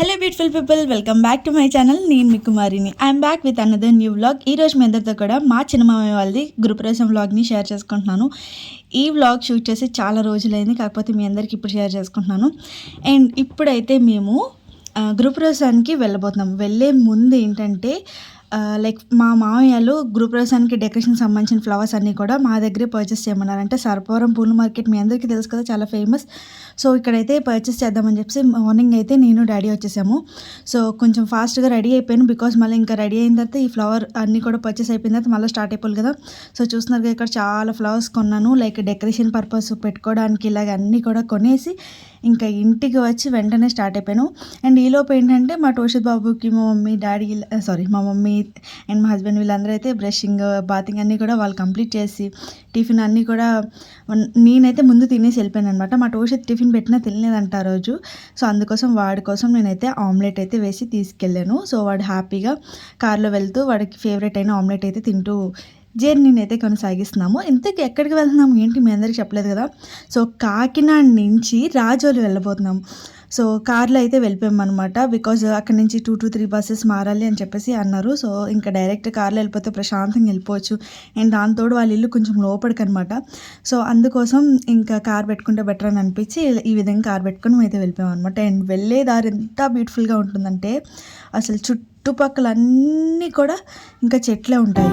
Hello beautiful people welcome back to my channel నేను మీ కుమారిని. I'm back with another new vlog ఈ రోజు మీ అందరితో కూడా మా చిన్నమామయ్య వాళ్ళది గృహప్రవేశం వ్లాగ్ని షేర్ చేసుకుంటున్నాను. ఈ వ్లాగ్ షూట్ చేసి చాలా రోజులైంది కాకపోతే మీ అందరికి ఇప్పుడు షేర్ చేసుకుంటున్నాను. అండ్ ఇప్పుడైతే మేము గృహప్రవేశానికి వెళ్ళబోతున్నాం. వెళ్ళే ముందు ఏంటంటే లైక్ మా మామయ్యలు గృహప్రవేశానికి డెకరేషన్ సంబంధించిన ఫ్లవర్స్ అన్నీ కూడా మా దగ్గరే పర్చేస్ చేయమన్నారు అంటే సర్పవరం పూల మార్కెట్ మీ అందరికీ తెలుసు కదా చాలా ఫేమస్ సో ఇక్కడైతే పర్చేస్ చేద్దామని చెప్పి మార్నింగ్ అయితే నేను డాడీ వచ్చేసాము. సో కొంచెం ఫాస్ట్గా రెడీ అయిపోయాను బికాస్ మళ్ళీ ఇంకా రెడీ అయిన తర్వాత ఈ ఫ్లవర్ అన్నీ కూడా పర్చేస్ అయిపోయిన తర్వాత మళ్ళీ స్టార్ట్ అయిపోవాలి కదా. సో చూస్తున్నారు కదా ఇక్కడ చాలా ఫ్లవర్స్ కొన్నాను. లైక్ డెకరేషన్ పర్పస్ పెట్టుకోవడానికి ఇలాగ అన్నీ కూడా కొనేసి ఇంకా ఇంటికి వచ్చి వెంటనే స్టార్ట్ అయిపోయాను. అండ్ ఈలోపు ఏంటంటే మా టోషిత్ బాబుకి మా మమ్మీ డాడీ సారీ మా మమ్మీ అండ్ మా హస్బెండ్ వీళ్ళందరూ అయితే బ్రషింగ్ బాతింగ్ అన్నీ కూడా వాళ్ళు కంప్లీట్ చేసి టిఫిన్ అన్నీ కూడా వన్- నేనైతే ముందు తినేసి వెళ్ళిపోయాను అనమాట మా టోషిత్ టిఫిన్ పెట్టినా తినలేదంట ఆ రోజు. సో అందుకోసం వాడి కోసం నేనైతే ఆమ్లెట్ అయితే వేసి తీసుకెళ్ళాను. సో వాడు హ్యాపీగా కార్లో వెళ్తూ వాడికి ఫేవరెట్ అయిన ఆమ్లెట్ అయితే తింటూ జర్నీని అయితే కొనసాగిస్తున్నాము. ఇంతకు ఎక్కడికి వెళ్తున్నాము? ఏంటి? మీ అందరికి చెప్పలేదు కదా. సో కాకినాడ నుంచి రాజోలు వెళ్ళబోతున్నాం. సో కార్లో అయితే వెళ్ళిపోయామన్నమాట. బికాజ్ అక్కడ నుంచి టూ టు త్రీ బస్సెస్ మారాలి అని చెప్పేసి అన్నారు. సో ఇంకా డైరెక్ట్ కార్లో వెళ్ళిపోతే ప్రశాంతంగా వెళ్ళిపోవచ్చు. అండ్ దాంతోడు వాళ్ళ ఇల్లు కొంచెం లోపడికనమాట సో అందుకోసం ఇంకా కార్ పెట్టుకుంటే బెటర్ అని అనిపించి ఈ విధంగా కార్ పెట్టుకొని మేము అయితే వెళ్ళిపోయాం అనమాట అండ్ వెళ్ళే దారి ఎంత బ్యూటిఫుల్గా ఉంటుందంటే అసలు చుట్టుపక్కల అన్నీ కూడా ఇంకా చెట్లే ఉంటాయి.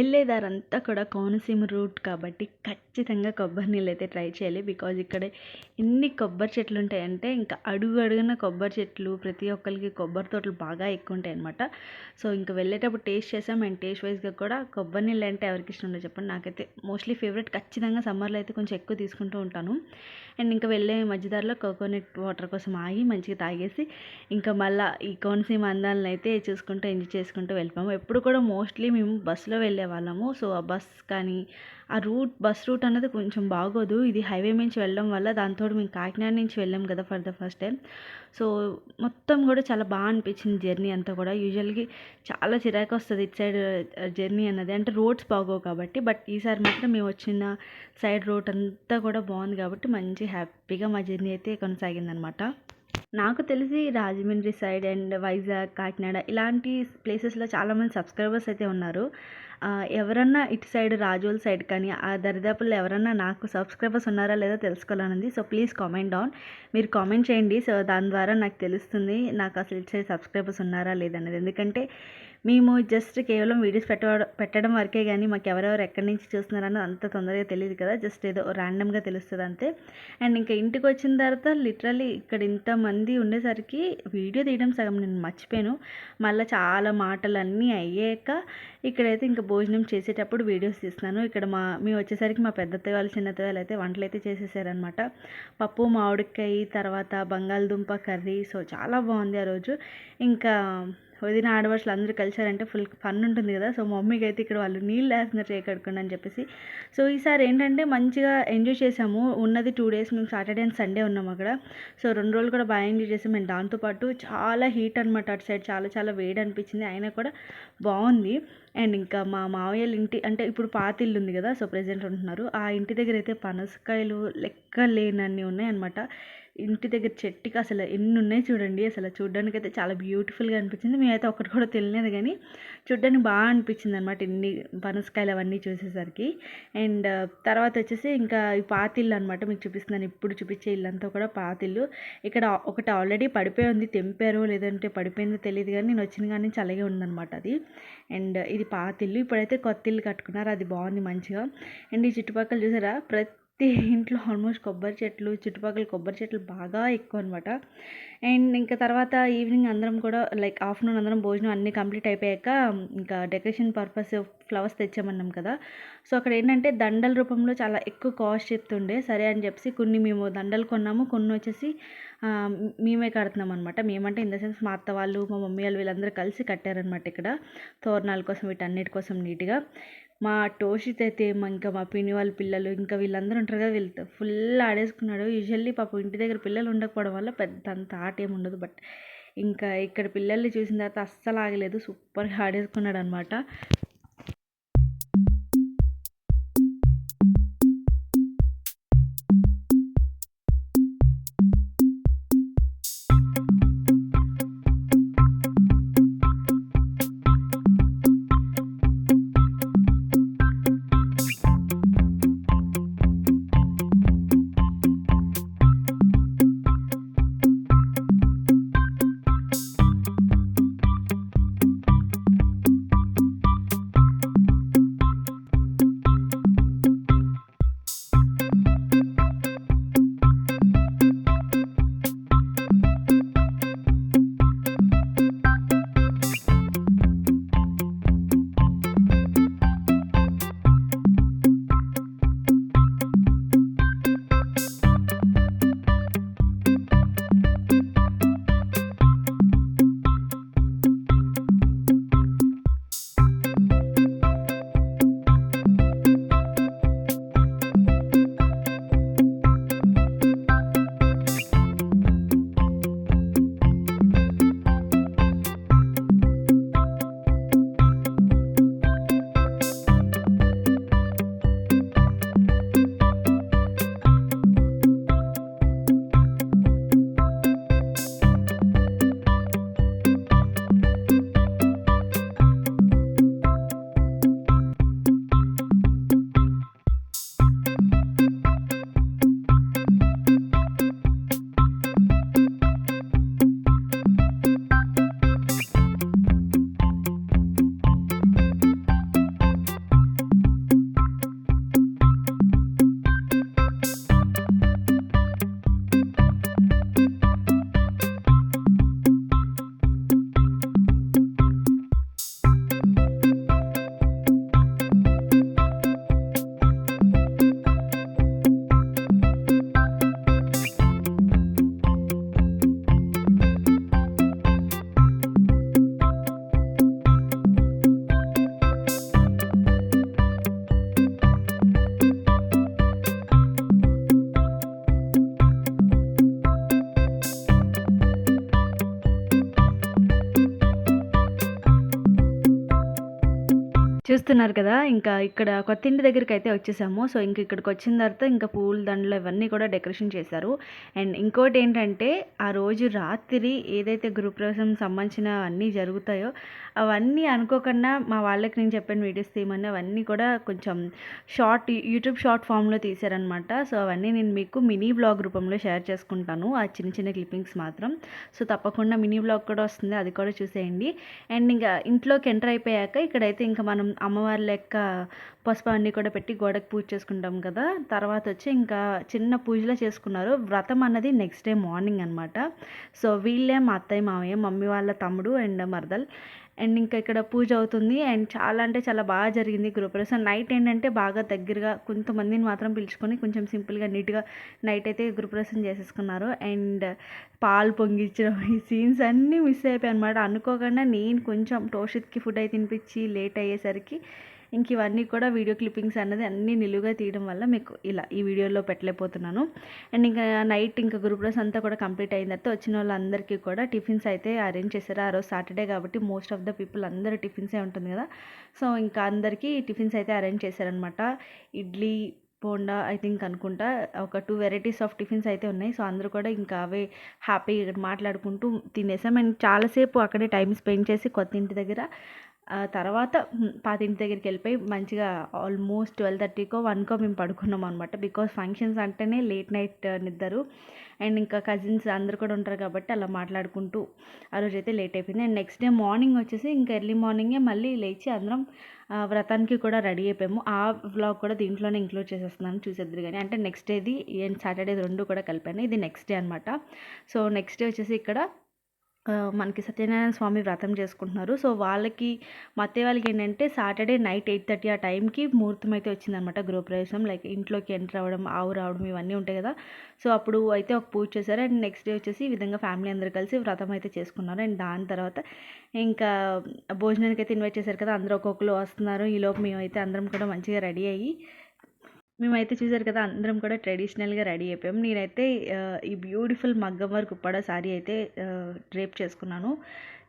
వెళ్ళేదారంతా కూడా కోనసీమ రూట్ కాబట్టి ఖచ్చితంగా కొబ్బరి నీళ్ళు అయితే ట్రై చేయాలి. బికాజ్ ఇక్కడ ఎన్ని కొబ్బరి చెట్లు ఉంటాయంటే ఇంకా అడుగు అడుగున కొబ్బరి చెట్లు ప్రతి ఒక్కరికి కొబ్బరి తోటలు బాగా ఎక్కువ ఉంటాయి అనమాట సో ఇంకా వెళ్ళేటప్పుడు టేస్ట్ చేసాం. అండ్ టేస్ట్ వైజ్గా కూడా కొబ్బరి నీళ్ళు అంటే ఎవరికి ఇష్టం ఉండదు చెప్పండి. నాకైతే మోస్ట్లీ ఫేవరెట్ ఖచ్చితంగా సమ్మర్లో అయితే కొంచెం ఎక్కువ తీసుకుంటూ ఉంటాను. అండ్ ఇంకా వెళ్ళే మధ్యదారిలో కోకోనట్ వాటర్ కోసం ఆగి మంచిగా తాగేసి ఇంకా మళ్ళీ ఈ కోనసీమ అందాలను అయితే చూసుకుంటూ ఎంజాయ్ చేసుకుంటూ వెళ్ళిపోయాము ఎప్పుడు కూడా మోస్ట్లీ మేము బస్సులో వెళ్ళే వాళ్ళము. సో ఆ బస్ కానీ ఆ రూట్ బస్ రూట్ అన్నది కొంచెం బాగోదు. ఇది హైవే నుంచి వెళ్ళడం వల్ల దాంతో మేము కాకినాడ నుంచి వెళ్ళాం కదా for the first time. So మొత్తం కూడా చాలా బాగా అనిపించింది జర్నీ అంతా కూడా. యూజువల్గా చాలా చిరాకు వస్తుంది ఇటు సైడ్ జర్నీ అన్నది. అంటే రోడ్స్ బాగోవు కాబట్టి బట్ ఈసారి మాత్రం మేము వచ్చిన సైడ్ రోడ్ అంతా కూడా బాగుంది కాబట్టి మంచి హ్యాపీగా మా జర్నీ అయితే కొనసాగిందనమాట. నాకు తెలిసి రాజమండ్రి సైడ్ అండ్ వైజాగ్ కాకినాడ ఇలాంటి ప్లేసెస్లో చాలామంది సబ్స్క్రైబర్స్ అయితే ఉన్నారు. ఎవరన్నా ఇటు సైడ్ రాజోల్ సైడ్ కానీ ఆ దరిదాపుల్లో ఎవరన్నా నాకు సబ్స్క్రైబర్స్ ఉన్నారా లేదా తెలుసుకోవాలనుంది. So please comment down. మీరు కామెంట్ చేయండి. సో దాని ద్వారా నాకు తెలుస్తుంది నాకు అసలు ఇటు సైడ్ సబ్స్క్రైబర్స్ ఉన్నారా లేదనేది. ఎందుకంటే మేము జస్ట్ కేవలం వీడియోస్ పెట్టడం పెట్టడం వరకే కానీ మాకు ఎవరెవరు ఎక్కడి నుంచి చూస్తున్నారని అంత తొందరగా తెలియదు కదా జస్ట్ ఏదో ర్యాండమ్గా తెలుస్తుంది అంతే. అండ్ ఇంకా ఇంటికి వచ్చిన తర్వాత లిటరల్లీ ఇక్కడ ఇంతమంది ఉండేసరికి వీడియో తీయడం సగం నేను మర్చిపోయాను. మళ్ళీ చాలా మాటలు అన్నీ అయ్యాక ఇక్కడైతే ఇంకా భోజనం చేసేటప్పుడు వీడియోస్ తీస్తున్నాను. ఇక్కడ మా మేము వచ్చేసరికి మా పెద్దత్తయ్య వాళ్ళు చిన్నత్తయ్య వాళ్ళు అయితే వంటలు అయితే చేసేసారనమాట పప్పు మామిడికాయ తర్వాత బంగాళదుంప కర్రీ సో చాలా బాగుంది ఆ రోజు. ఇంకా వదిన ఆడవాళ్ళు అందరూ కలిసారంటే ఫుల్ ఫన్ ఉంటుంది కదా. సో మమ్మీకి అయితే ఇక్కడ వాళ్ళు నీళ్ళు వేస్తున్నారు చేయి అని చెప్పేసి. సో ఈసారి ఏంటంటే మంచిగా ఎంజాయ్ చేసాము ఉన్నది టూ డేస్ మేము సాటర్డే అండ్ సండే ఉన్నాం అక్కడ. సో రెండు రోజులు కూడా బాగా ఎంజాయ్ చేసాం. అండ్ దాంతోపాటు చాలా హీట్ అనమాట అటు సైడ్ చాలా చాలా వేడి అనిపించింది. అయినా కూడా బాగుంది. అండ్ ఇంకా మా మావయ్యల ఇంటి అంటే ఇప్పుడు పాత ఇల్లు ఉంది కదా సో ప్రెసెంట్ ఉంటున్నారు. ఆ ఇంటి దగ్గర అయితే పనసకాయలు లెక్క లేనన్ని ఉన్నాయి అనమాట ఇంటి దగ్గర చెట్టుకి అసలు ఎన్ని ఉన్నాయి చూడండి. అసలు చూడడానికి అయితే చాలా బ్యూటిఫుల్గా అనిపించింది. మేమైతే ఒకటి కూడా తెలియలేదు కానీ చూడడానికి బాగా అనిపించింది అనమాట ఇన్ని పనసకాయలు అవన్నీ చూసేసరికి. అండ్ తర్వాత వచ్చేసి ఇంకా ఈ పాతిల్లు అనమాట మీకు చూపిస్తున్నాను. ఇప్పుడు చూపించే ఇల్లంతా కూడా పాతిల్లు ఇక్కడ ఒకటి ఆల్రెడీ పడిపోయి ఉంది. తెంపారో లేదంటే పడిపోయిందో తెలియదు కానీ నేను వచ్చిన కానీ నుంచి అలాగే ఉందన్నమాట అది. అండ్ ఇది పాత ఇల్లు. ఇప్పుడైతే కొత్త ఇల్లు కట్టుకున్నారు. అది బాగుంది మంచిగా. అండ్ ఈ చుట్టుపక్కల చూసారా? ప్రతి ఇంట్లో ఆల్మోస్ట్ కొబ్బరి చెట్లు చుట్టుపక్కల కొబ్బరి చెట్లు బాగా ఎక్కువ అనమాట అండ్ ఇంకా తర్వాత ఈవినింగ్ అందరం కూడా లైక్ ఆఫ్టర్నూన్ అందరం భోజనం అన్నీ కంప్లీట్ అయిపోయాక ఇంకా డెకరేషన్ పర్పస్ ఫ్లవర్స్ తెచ్చామన్నాం కదా. సో అక్కడ ఏంటంటే దండల రూపంలో చాలా ఎక్కువ కాస్ట్ చెప్తుండే సరే అని చెప్పి కొన్ని మేము దండలు కొన్నాము కొన్ని వచ్చేసి మేమే కడుతున్నాం అనమాట మేమంటే ఇన్ ద సెన్స్ మా అత్త వాళ్ళు మా మమ్మీ వాళ్ళు వీళ్ళందరూ కలిసి కట్టారనమాట ఇక్కడ. తోరణాల కోసం వీటన్నిటి కోసం నీట్గా. మా టోషిత్ అయితే ఏమో ఇంకా మా పిన్ని వాళ్ళ పిల్లలు ఇంకా వీళ్ళందరూ ఉంటారు కదా వీళ్ళతో ఫుల్ ఆడేసుకున్నాడు. యూజువల్లీ పాపం ఇంటి దగ్గర పిల్లలు ఉండకపోవడం వల్ల పెద్ద అంత ఆట ఏమి ఉండదు. బట్ ఇంకా ఇక్కడ పిల్లల్ని చూసిన తర్వాత అస్సలు ఆగలేదు. సూపర్గా ఆడేసుకున్నాడు అనమాట చూస్తున్నారు కదా ఇంకా ఇక్కడ కొత్త ఇంటి దగ్గరికి అయితే వచ్చేసాము. సో ఇంక ఇక్కడికి వచ్చిన తర్వాత ఇంకా పూల దండలు ఇవన్నీ కూడా డెకరేషన్ చేశారు. అండ్ ఇంకోటి ఏంటంటే ఆ రోజు రాత్రి ఏదైతే గృహప్రవేశం సంబంధించిన అన్నీ జరుగుతాయో అవన్నీ అనుకోకుండా మా వాళ్ళకి నేను చెప్పిన వీడియోస్ తీయమని అవన్నీ కూడా కొంచెం షార్ట్ యూట్యూబ్ షార్ట్ ఫామ్లో తీశారనమాట. సో అవన్నీ నేను మీకు మినీ బ్లాగ్ రూపంలో షేర్ చేసుకుంటాను. ఆ చిన్న చిన్న క్లిప్పింగ్స్ మాత్రం. సో తప్పకుండా మినీ బ్లాగ్ కూడా వస్తుంది అది కూడా చూసేయండి. అండ్ ఇంకా ఇంట్లోకి ఎంటర్ అయిపోయాక ఇక్కడైతే ఇంకా మనం అమ్మవారి లెక్క పసుపు అన్నీ కూడా పెట్టి గోడకు పూజ చేసుకుంటాం కదా. తర్వాత వచ్చి ఇంకా చిన్న పూజలో చేసుకున్నారు. వ్రతం అన్నది నెక్స్ట్ డే మార్నింగ్ అనమాట సో వీళ్ళే మా అత్తయ్య మామయ్య మమ్మీ వాళ్ళ తమ్ముడు అండ్ మరదల్. అండ్ ఇంకా ఇక్కడ పూజ అవుతుంది. అండ్ చాలా అంటే చాలా బాగా జరిగింది గృహప్రవేశం నైట్ ఏంటంటే బాగా దగ్గరగా కొంతమందిని మాత్రం పిలుచుకొని కొంచెం సింపుల్గా నీట్గా నైట్ అయితే గృహప్రవేశం చేసేసుకున్నారు. అండ్ పాలు పొంగించడం ఈ సీన్స్ అన్నీ మిస్ అయిపోయాయి అనమాట అనుకోకుండా నేను కొంచెం టోషిత్కి ఫుడ్ అయితే తినిపించి లేట్ అయ్యేసరికి ఇంక ఇవన్నీ కూడా వీడియో క్లిప్పింగ్స్ అన్నది అన్నీ నిలువుగా తీయడం వల్ల మీకు ఇలా ఈ వీడియోలో పెట్టలేకపోతున్నాను. అండ్ ఇంకా నైట్ ఇంకా గ్రూప్లెస్ అంతా కూడా కంప్లీట్ అయిన తర్వాత వచ్చిన వాళ్ళందరికీ కూడా టిఫిన్స్ అయితే అరేంజ్ చేశారు. ఆ రోజు సాటర్డే కాబట్టి మోస్ట్ ఆఫ్ ద పీపుల్ అందరూ టిఫిన్సే ఉంటుంది కదా. సో ఇంకా అందరికీ టిఫిన్స్ అయితే అరేంజ్ చేశారనమాట ఇడ్లీ బోండా ఐ థింక్ అనుకుంటా ఒక టూ వెరైటీస్ ఆఫ్ టిఫిన్స్ అయితే ఉన్నాయి. సో అందరూ కూడా ఇంకా అవే హ్యాపీ మాట్లాడుకుంటూ తినేసాం. అండ్ చాలాసేపు అక్కడే టైం స్పెండ్ చేసి కొత్త ఇంటి దగ్గర తర్వాత పాత పాతింటి దగ్గరికి వెళ్ళిపోయి మంచిగా ఆల్మోస్ట్ ట్వెల్వ్ థర్టీకో వన్కో మేము పడుకున్నాం అనమాట బికాస్ ఫంక్షన్స్ అంటేనే లేట్ నైట్ నిద్దరు అండ్ ఇంకా కజిన్స్ అందరు కూడా ఉంటారు కాబట్టి అలా మాట్లాడుకుంటూ ఆ రోజు అయితే లేట్ అయిపోయింది. అండ్ నెక్స్ట్ డే మార్నింగ్ వచ్చేసి ఇంకా ఎర్లీ మార్నింగే మళ్ళీ లేచి అందరం వ్రతానికి కూడా రెడీ అయిపోయాము. ఆ వ్లాగ్ కూడా దీంట్లోనే ఇంక్లూడ్ చేసేస్తున్నాను చూసేద్దరు కానీ అంటే నెక్స్ట్ డేది అండ్ సాటర్డే రెండు కూడా కలిపాను. ఇది నెక్స్ట్ డే అనమాట సో నెక్స్ట్ డే వచ్చేసి ఇక్కడ మనకి సత్యనారాయణ స్వామి వ్రతం చేసుకుంటున్నారు. సో వాళ్ళకి మా అత్తయ్య వాళ్ళకి ఏంటంటే సాటర్డే నైట్ ఎయిట్ థర్టీ ఆ టైంకి ముహూర్తం అయితే వచ్చిందనమాట గృహప్రవేశం. లైక్ ఇంట్లోకి ఎంటర్ అవ్వడం ఆవు రావడం ఇవన్నీ ఉంటాయి కదా. సో అప్పుడు అయితే ఒక పూజ చేశారు. అండ్ నెక్స్ట్ డే వచ్చేసి ఈ విధంగా ఫ్యామిలీ అందరూ కలిసి వ్రతం అయితే చేసుకున్నారు. అండ్ దాని తర్వాత ఇంకా భోజనానికి అయితే ఇన్వైట్ చేశారు కదా. అందరూ ఒక్కొక్కరు వస్తున్నారు. ఈలోపు మేమైతే అందరం కూడా మంచిగా రెడీ అయ్యి మేమైతే చూసారు కదా అందరం కూడా ట్రెడిషనల్గా రెడీ అయిపోయాం. నేనైతే ఈ బ్యూటిఫుల్ మగ్గం వర్క్ ఉప్పాడ శారీ అయితే డ్రేప్ చేసుకున్నాను.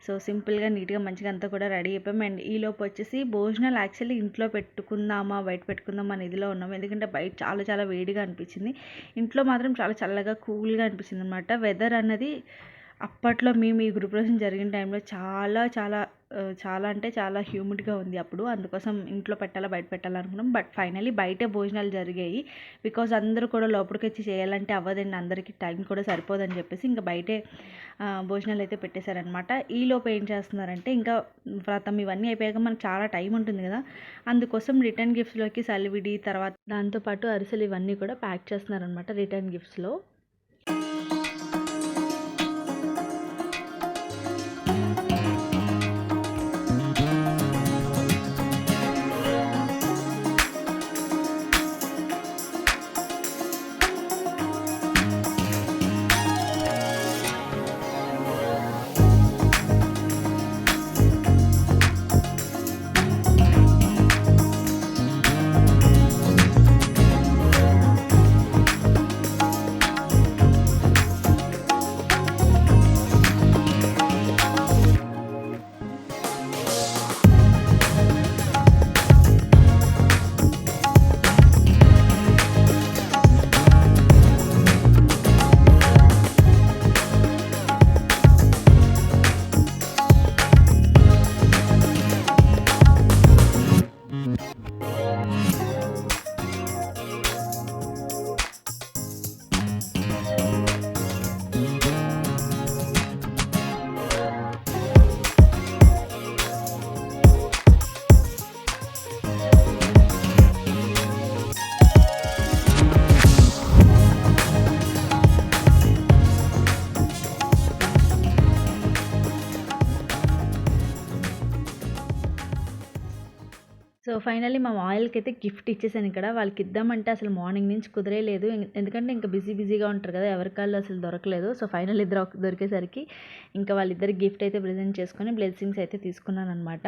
సో సింపుల్గా నీట్గా మంచిగా అంతా కూడా రెడీ అయిపోయాం. అండ్ ఈ వచ్చేసి భోజనాలు యాక్చువల్లీ ఇంట్లో పెట్టుకుందామా బయట పెట్టుకుందామా అని ఇదిలో ఉన్నాం. ఎందుకంటే బయట చాలా చాలా వేడిగా అనిపించింది. ఇంట్లో మాత్రం చాలా చల్లగా కూల్గా అనిపించింది అనమాట వెదర్ అన్నది అప్పట్లో మేము ఈ గ్రూప్ గృహప్రవేశం జరిగిన టైంలో చాలా చాలా చాలా అంటే చాలా హ్యూమిడ్గా ఉంది అప్పుడు. అందుకోసం ఇంట్లో పెట్టాలా బయట పెట్టాలనుకున్నాం బట్ ఫైనలీ బయటే భోజనాలు జరిగాయి. బికాజ్ అందరూ కూడా లోపలికి వచ్చి చేయాలంటే అవ్వదండి. అందరికీ టైం కూడా సరిపోదని చెప్పేసి ఇంకా బయటే భోజనాలు అయితే పెట్టేశారనమాట ఈ లోపు ఏం చేస్తున్నారంటే ఇంకా వ్రతం ఇవన్నీ అయిపోయాక మనకు చాలా టైం ఉంటుంది కదా. అందుకోసం రిటర్న్ గిఫ్ట్స్లోకి సలివిడి తర్వాత దాంతోపాటు అరిసెలు ఇవన్నీ కూడా ప్యాక్ చేస్తున్నారనమాట రిటర్న్ గిఫ్ట్స్లో సో ఫైనల్లీ మా ఆయిల్కి అయితే గిఫ్ట్ ఇచ్చేసాను ఇక్కడ. వాళ్ళకి ఇద్దామంటే అసలు మార్నింగ్ నుంచి కుదిరేలేదు ఎందుకంటే ఇంకా బిజీ బిజీగా ఉంటారు కదా ఎవరి కాళ్ళు అసలు దొరకలేదు. సో ఫైనల్ ఇద్దరు దొరికేసరికి ఇంకా వాళ్ళిద్దరు గిఫ్ట్ అయితే ప్రజెంట్ చేసుకొని బ్లెస్సింగ్స్ అయితే తీసుకున్నాను అనమాట